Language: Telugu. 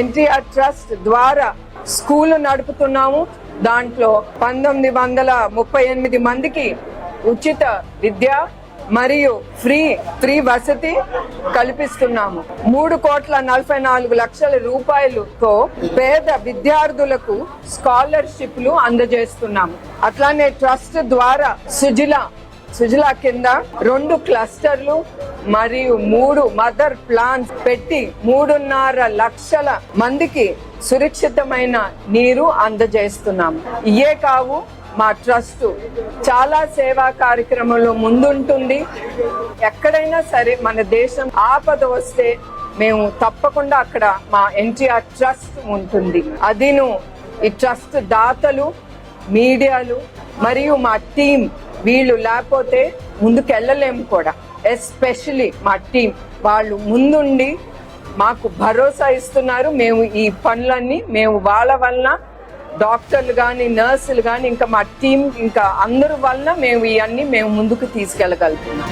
ఎన్టీఆర్ ట్రస్ట్ ద్వారా స్కూల్ నడుపుతున్నాము. దాంట్లో పంతొమ్మిది వందల ముప్పై ఎనిమిది మందికి ఉచిత విద్య మరియు ఫ్రీ ఫ్రీ వసతి కల్పిస్తున్నాము. మూడు కోట్ల నలభై నాలుగు లక్షల రూపాయలతో పేద విద్యార్థులకు స్కాలర్షిప్లు అందజేస్తున్నాము. అట్లానే ట్రస్ట్ ద్వారా సుజిల సుజలా కింద రెండు క్లస్టర్లు మరియు మూడు మదర్ ప్లాంట్స్ పెట్టి మూడున్నర లక్షల మందికి సురక్షితమైన నీరు అందజేస్తున్నాము ఇయే కావు మా ట్రస్ట్. చాలా సేవా కార్యక్రమంలో ముందుంటుంది. ఎక్కడైనా సరే మన దేశం ఆపద వస్తే మేము తప్పకుండా అక్కడ మా ఎన్టీఆర్ ట్రస్ట్ ఉంటుంది. అదిను ఈ ట్రస్ట్ దాతలు మీడియాలు మరియు మా టీం వీళ్ళు లేకపోతే ముందుకెళ్ళలేము కూడా. ఎస్పెషలీ మా టీం వాళ్ళు ముందుండి మాకు భరోసా ఇస్తున్నారు. మేము ఈ పనులన్నీ మేము వాళ్ళ వలన డాక్టర్లు కానీ నర్సులు కానీ ఇంకా మా టీం ఇంకా అందరి వలన మేము ఇవన్నీ మేము ముందుకు తీసుకెళ్ళగలుగుతున్నాం.